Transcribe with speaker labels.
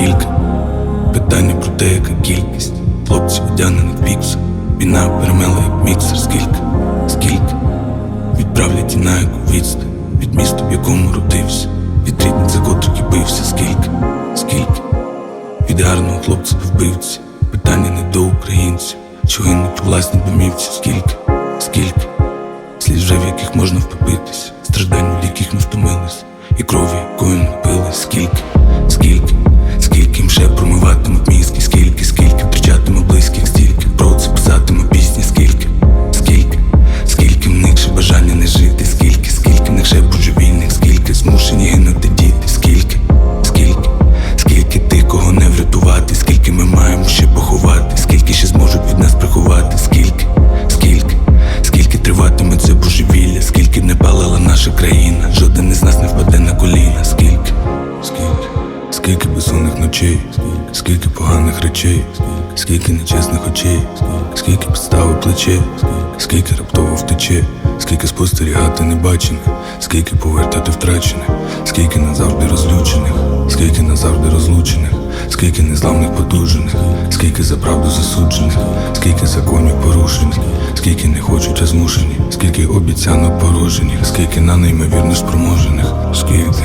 Speaker 1: скільки питання про те, яка кількість хлопців одягнених пікс. Війна перемела як міксер, скільки, скільки? Відправлять і на яку відстань? Від міста, в якому родився, від рідниць, за котрих і бився, скільки, скільки? Від гарного хлопця до вбивці. Питання не до українців, що гинуть у власній домівці, скільки, скільки? Слід вже в яких можна втопитись, страждань, від яких ми втомились, і крові, якою напились, скільки, скільки, наша країна, жоден із нас не впаде на коліна, скільки, скільки, скільки безсонних ночей, скільки? Поганих речей, скільки? Нечесних очей, скільки? Підстави плече, скільки? Раптово втече, скільки спостерігати небачених, скільки повертати втрачених, скільки назавжди розлючених, скільки назавжди розлучених, скільки незламних потужень, скільки за правду засуджених, скільки законів порушень, скільки не хочуть, а змушені, скільки обіцянок порожених, скільки на неймовірно спроможених, скільки.